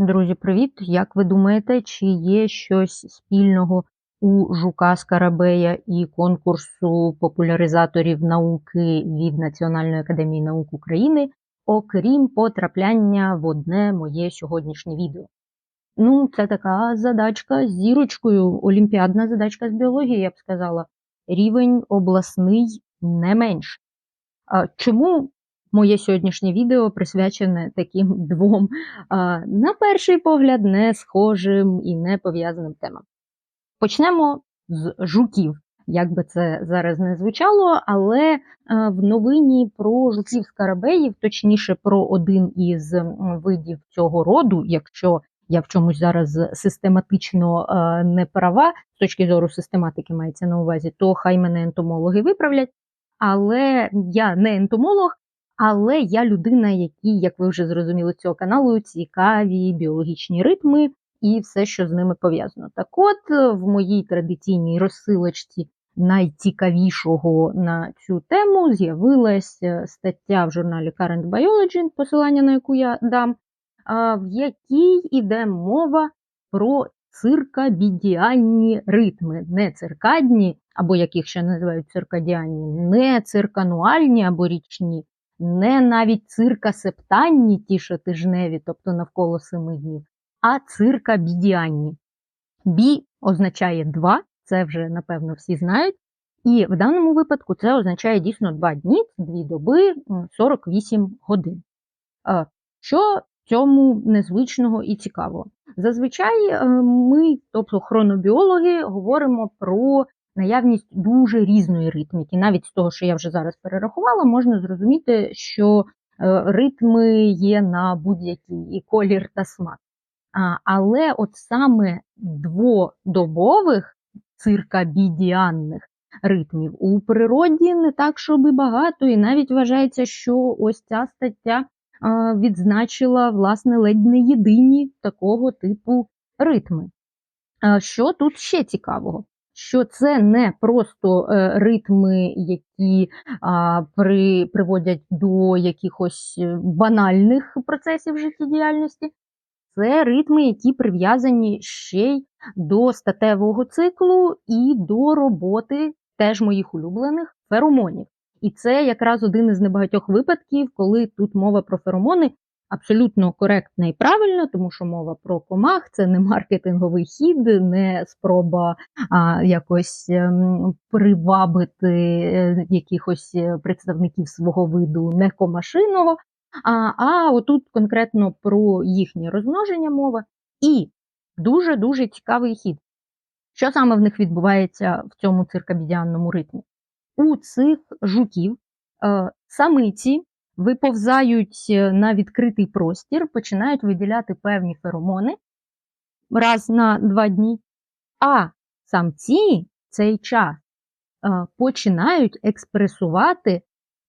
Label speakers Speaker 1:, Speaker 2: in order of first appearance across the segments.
Speaker 1: Друзі, привіт! Як ви думаєте, чи є щось спільного у Жука Скарабея і конкурсу популяризаторів науки від Національної академії наук України, окрім потрапляння в одне моє сьогоднішнє відео? Ну, це така задачка з зірочкою, олімпіадна задачка з біології, я б сказала. Рівень обласний не менш. А Чому Моє сьогоднішнє відео присвячене таким двом, на перший погляд, не схожим і не пов'язаним темам. Почнемо з жуків, як би це зараз не звучало, але в новині про жуків скарабеїв, точніше, про один із видів цього роду, якщо я в чомусь зараз систематично не права, з точки зору систематики мається на увазі, то хай мене ентомологи виправлять. Але я не ентомолог, але я людина, якій, як ви вже зрозуміли, цього каналу цікаві біологічні ритми і все, що з ними пов'язано. Так от, в моїй традиційній розсилочці найцікавішого на цю тему з'явилася е, стаття в журналі Current Biology, посилання на яку я дам, в якій йде мова про циркабідіанні ритми, не циркадні, або яких ще називають циркадіанні, не циркануальні або річні, не навіть циркасептанні, ті тижневі, тобто навколо семи днів, а циркабідіанні. Бі означає два, це вже, напевно, всі знають. І в даному випадку це означає дійсно два дні, дві доби, 48 годин. Що в цьому незвичного і цікавого? Зазвичай е, ми, тобто хронобіологи, говоримо про наявність дуже різної ритміки. Навіть з того, що я вже зараз перерахувала, можна зрозуміти, що е, ритми є на будь-який і колір та смак. Але от саме дводобових циркабідіанних ритмів у природі не так, щоб і багато, і навіть вважається, що ось ця стаття відзначила власне ледь не єдині такого типу ритми. Що тут ще цікавого? Що це не просто е, ритми, які при, приводять до якихось е, банальних процесів життєдіяльності, це ритми, які прив'язані ще й до статевого циклу і до роботи теж моїх улюблених феромонів. І це якраз один із небагатьох випадків, коли тут мова про феромони абсолютно коректна і правильна, тому що мова про комах це не маркетинговий хід, не спроба а, якось ем, привабити е, якихось е, представників свого виду некомашиного. А а отут конкретно про їхнє розмноження мова. І дуже-дуже цікавий хід. Що саме в них відбувається в цьому циркабідіанному ритмі? У цих жуків е, самиці виповзають е, на відкритий простір, починають виділяти певні феромони раз на два дні, а самці цей час е, починають експресувати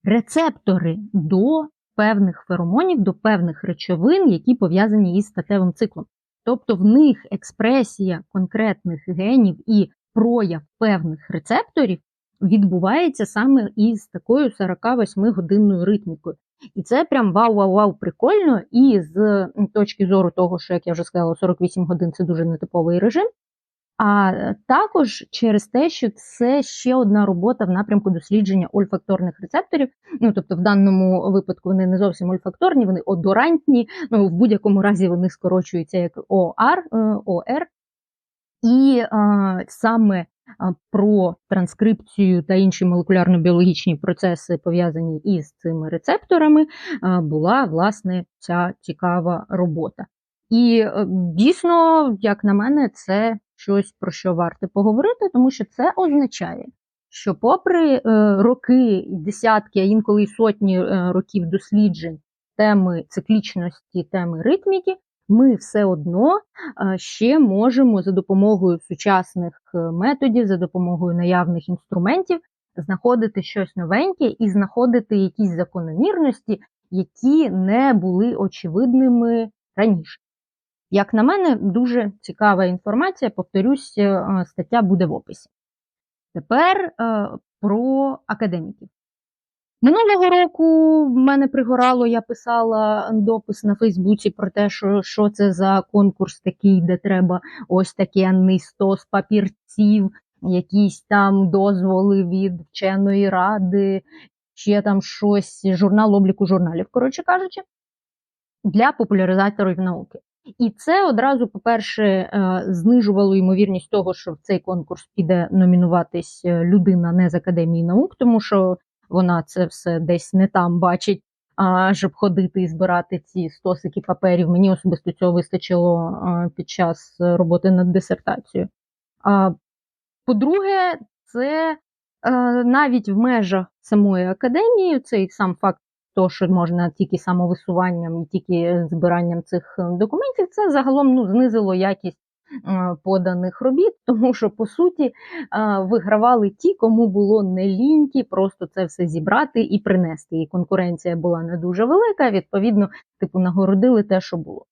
Speaker 1: рецептори до певних феромонів, до певних речовин, які пов'язані із статевим циклом. Тобто в них експресія конкретних генів і прояв певних рецепторів відбувається саме із такою 48-годинною ритмікою. І це прям вау-вау-вау, прикольно. І з точки зору того, що, як я вже сказала, 48 годин це дуже нетиповий режим. А також через те, що це ще одна робота в напрямку дослідження ольфакторних рецепторів. Ну тобто, в даному випадку вони не зовсім ольфакторні, вони одорантні. Ну в будь-якому разі вони скорочуються як ОР, ОР. І а, саме про транскрипцію та інші молекулярно-біологічні процеси, пов'язані із цими рецепторами, була власне ця цікава робота. І е, дійсно, як на мене, це щось про що варто поговорити, тому що це означає, що, попри е, роки, десятки, а інколи сотні е, років досліджень теми циклічності, теми ритміки, ми все одно ще можемо за допомогою сучасних е, методів, за допомогою наявних інструментів знаходити щось новеньке і знаходити якісь закономірності, які не були очевидними раніше. Як на мене, дуже цікава інформація, повторюсь, е, стаття буде в описі. Тепер е, про академіків. Минулого року в мене пригорало, я писала допис на Фейсбуці про те, що, що це за конкурс такий, де треба ось такий стос папірців, якісь там дозволи від вченої ради, ще там щось, журнал обліку журналів, коротше кажучи, для популяризаторів науки. І це одразу, по-перше, е, знижувало ймовірність того, що в цей конкурс піде номінуватись е, людина не з академії наук, тому що вона це все десь не там бачить, а щоб ходити і збирати ці стосики паперів. Мені особисто цього вистачило під час роботи над дисертацією. По-друге, це е, навіть в межах самої академії цей сам факт, того, що можна тільки самовисуванням і тільки збиранням цих документів, це загалом ну, знизило якість Е, поданих робіт, тому що по суті е, вигравали ті, кому було не ліньки, просто це все зібрати і принести. І конкуренція була не дуже велика. Відповідно, типу нагородили те, що було.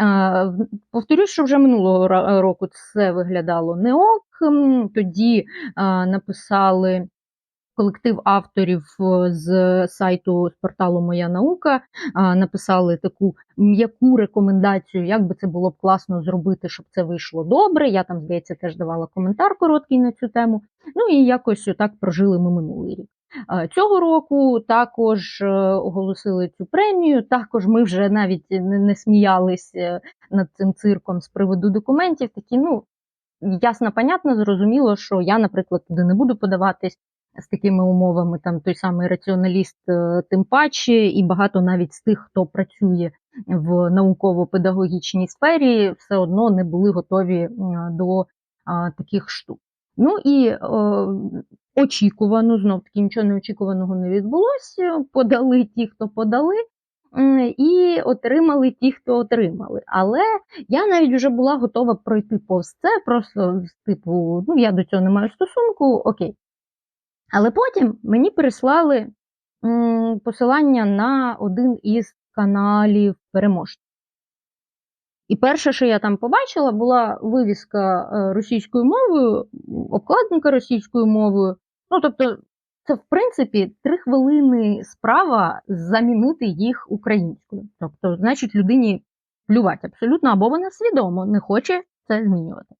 Speaker 1: Е, повторюсь, що вже минулого року це виглядало не ок. Тоді написали колектив авторів е, з сайту з порталу Моя наука написали таку м'яку рекомендацію, як би це було б класно зробити, щоб це вийшло добре. Я там, здається, теж давала коментар короткий на цю тему. Ну і якось отак прожили ми минулий рік. Цього року також е, оголосили цю премію. Також ми вже навіть не сміялись е, над цим цирком з приводу документів. Такі, ну ясно, понятно, зрозуміло, що я, наприклад, туди не буду подаватись з такими умовами, там той самий раціоналіст, е, тим паче, і багато навіть з тих, хто працює в науково-педагогічній сфері, все одно не були готові до таких штук. Ну і е, очікувано, знов таки нічого неочікуваного не відбулося. Подали ті, хто подали. І отримали ті, хто отримали. Але я навіть вже була готова пройти повз це, просто з типу, ну я до цього не маю стосунку, окей, але потім мені прислали м, посилання на один із каналів переможців. І перше, що я там побачила, була вивіска е, російською мовою, обкладинка російською мовою. Ну, тобто, це, в принципі, три хвилини справа замінити їх українською. Тобто, значить, людині плювати абсолютно, або вона свідомо не хоче це змінювати.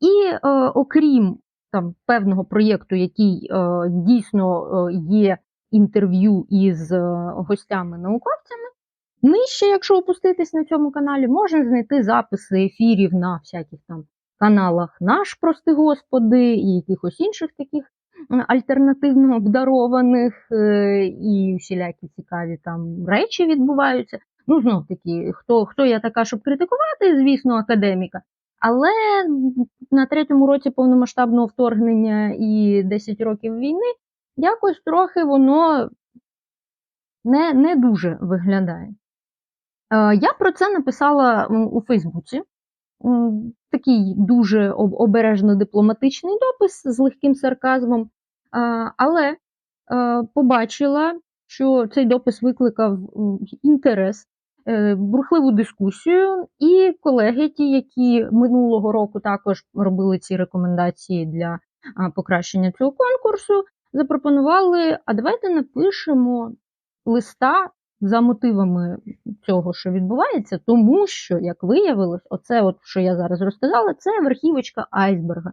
Speaker 1: І е, окрім там певного проєкту, який е, дійсно е, є інтерв'ю із е, гостями-науковцями. Нижче, якщо опуститись на цьому каналі, можна знайти записи ефірів на всяких там каналах Наш, прости Господи, і якихось інших таких альтернативно обдарованих, і всілякі цікаві там речі відбуваються. Ну, знов таки, хто хто я така, щоб критикувати, звісно, академіка, але на третьому році повномасштабного вторгнення і 10 років війни якось трохи воно не не дуже виглядає. Е, я про це написала у Фейсбуці. Такий дуже обережно дипломатичний допис з легким сарказмом, е, але е, побачила, що цей допис викликав інтерес бурхливу дискусію, і колеги, ті, які минулого року також робили ці рекомендації для покращення цього конкурсу, запропонували: а давайте напишемо листа за мотивами цього, що відбувається, тому що, як виявилось, оце, от, що я зараз розказала, це верхівочка айсберга.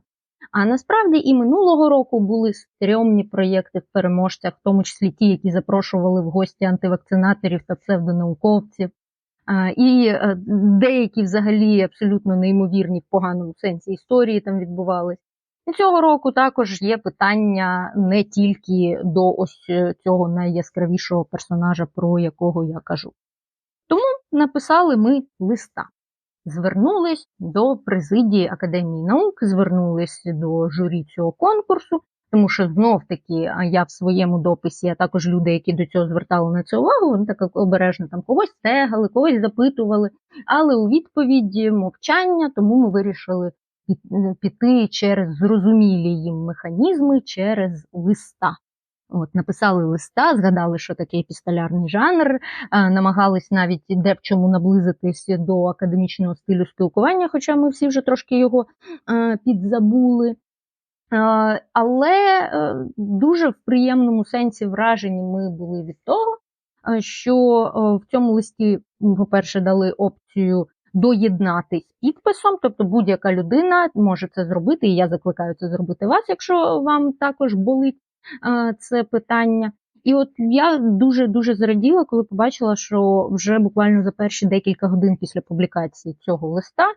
Speaker 1: А насправді і минулого року були стрьомні проєкти в переможцях, в тому числі ті, які запрошували в гості антивакцинаторів та псевдонауковців. І е, деякі взагалі абсолютно неймовірні в поганому сенсі історії там відбувались. І цього року також є питання не тільки до ось е, цього найяскравішого персонажа, про якого я кажу. Тому написали ми листа. Звернулись до президії Академії наук, звернулись до журі цього конкурсу тому що знов-таки я в своєму дописі, а також люди, які до цього звертали на це увагу, вони так обережно там когось тегали, когось запитували. Але у відповіді мовчання, тому ми вирішили піти через зрозумілі їм механізми, через листа. От, Написали листа, згадали, що таке епістолярний жанр, намагались навіть де в чому наблизитись до академічного стилю спілкування, хоча ми всі вже трошки його підзабули. Е, Але е, дуже в приємному сенсі вражені ми були від того, е, що в цьому листі, по-перше, дали опцію доєднатись підписом, тобто будь-яка людина може це зробити, і я закликаю це зробити вас, якщо вам також болить це питання. І от я дуже дуже зраділа, коли побачила, що вже буквально за перші декілька годин після публікації цього листа е,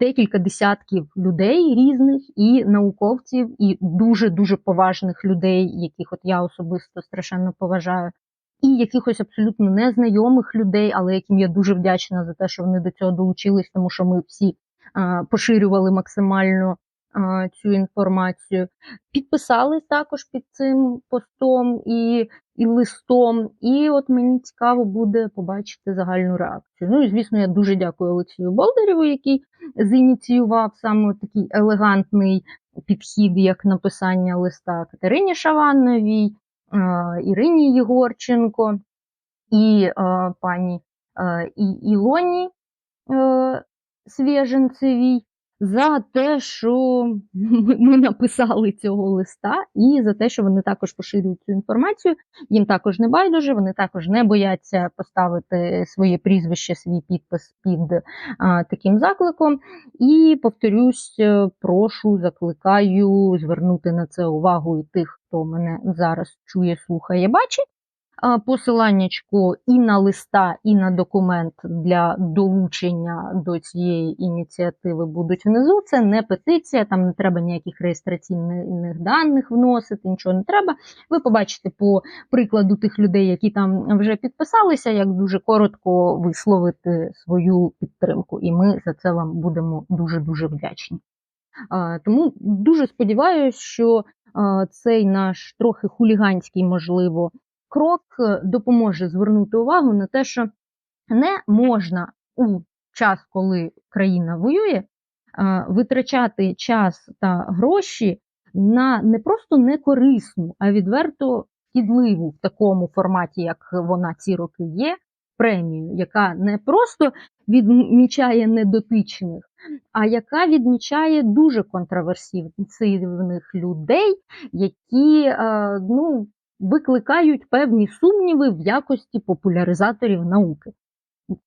Speaker 1: декілька десятків людей різних і науковців, і дуже дуже поважних людей, яких от я особисто страшенно поважаю, і якихось абсолютно незнайомих людей, але яким я дуже вдячна за те, що вони до цього долучились, тому що ми всі е, поширювали максимально цю інформацію. Підписались також під цим постом і, і листом. І от мені цікаво буде побачити загальну реакцію. Ну і звісно, я дуже дякую Олексію Болдарєву, який зініціював саме такий елегантний підхід, як написання листа Катерині Шавановій, Ірині Єгорченко і пані Ілоні е, Свєженцевій за те, що ми написали цього листа, і за те, що вони також поширюють цю інформацію. Їм також не байдуже, вони також не бояться поставити своє прізвище, свій підпис під а, таким закликом. І повторюсь, е, прошу, закликаю звернути на це увагу і тих, хто мене зараз чує, слухає, бачить. А, Посиланнячко і на листа, і на документ для долучення до цієї ініціативи будуть внизу. Це не петиція, там не треба ніяких реєстраційних даних вносити, нічого не треба. Ви побачите по прикладу тих людей, які там вже підписалися, як дуже коротко висловити свою підтримку. І ми за це вам будемо дуже дуже вдячні. Тому дуже сподіваюся, що цей наш трохи хуліганський, можливо крок е, допоможе звернути увагу на те, що не можна у час, коли країна воює, е, витрачати час та гроші на не просто некорисну, а відверто шкідливу в такому форматі, як вона ці роки є, премію, яка не просто відмічає недотичних, а яка відмічає дуже контроверсивних людей, які е, ну, викликають певні сумніви в якості популяризаторів науки,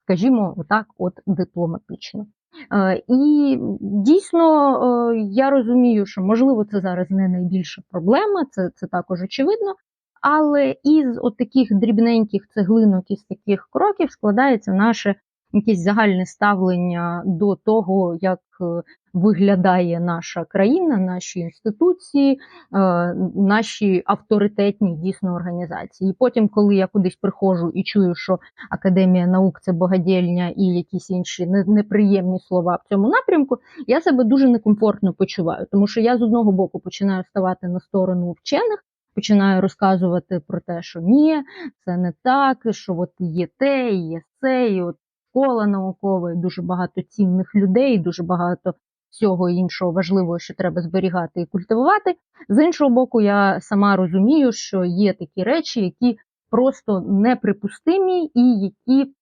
Speaker 1: скажімо, отак, от дипломатично. Е, і дійсно е, я розумію, що можливо це зараз не найбільша проблема, це це також очевидно. Але із от таких дрібненьких цеглинок, із таких кроків складається наше якесь загальне ставлення до того, як е, виглядає наша країна, наші інституції, е, наші авторитетні дійсно організації. І потім, коли я кудись приходжу і чую, що Академія наук це богадільня і якісь інші неприємні слова в цьому напрямку, я себе дуже некомфортно почуваю, тому що я з одного боку починаю ставати на сторону вчених. Починаю розказувати про те, що ні, це не так, що от є те, є це, і от школа наукова, дуже багато цінних людей, дуже багато всього іншого важливого, що треба зберігати і культивувати. З іншого боку, я сама розумію, що є такі речі, які просто неприпустимі і які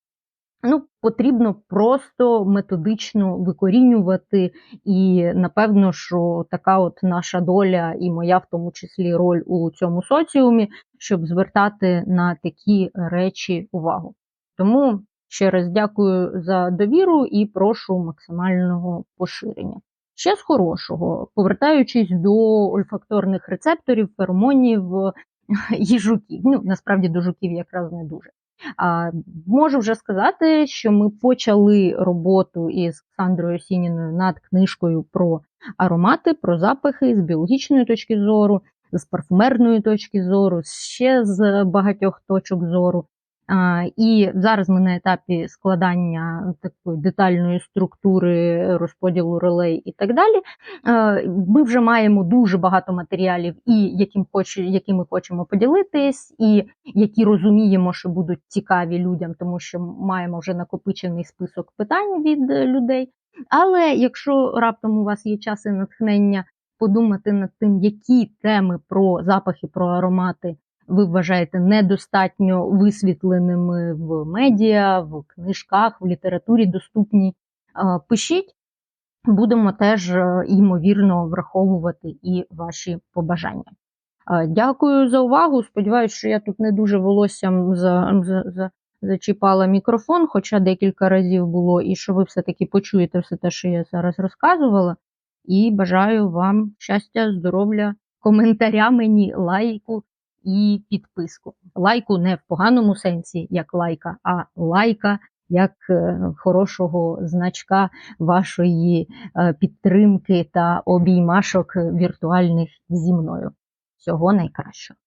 Speaker 1: ну, потрібно просто методично викорінювати. І напевно, що така от наша доля, і моя в тому числі роль у цьому соціумі, щоб звертати на такі речі увагу. Тому Ще раз дякую за довіру і прошу максимального поширення. Ще з хорошого, повертаючись до ольфакторних рецепторів, феромонів і жуків. Ну, насправді до жуків якраз не дуже. А, Можу вже сказати, що ми почали роботу із Сандрою Сініною над книжкою про аромати, про запахи з біологічної точки зору, з парфумерної точки зору, ще з багатьох точок зору. І зараз ми на етапі складання такої детальної структури розподілу ролей і так далі. Ми вже маємо дуже багато матеріалів, і яким хоч, які ми хочемо поділитись, і які розуміємо, що будуть цікаві людям, тому що маємо вже накопичений список питань від людей. Але якщо раптом у вас є час і натхнення подумати над тим, які теми про запахи, про аромати ви вважаєте недостатньо висвітленими в медіа, в книжках, в літературі доступні, пишіть. будемо теж, е, ймовірно, враховувати і ваші побажання. Е, Дякую за увагу. Сподіваюсь, що я тут не дуже волоссям за, за, за, зачіпала мікрофон, хоча декілька разів було, і що ви все-таки почуєте все те, що я зараз розказувала. І бажаю вам щастя, здоров'я, коментаря мені, лайку і підписку. Лайку не в поганому сенсі, як лайка, а лайка як е, хорошого значка вашої е, підтримки та обіймашок віртуальних зі мною. Всього найкращого.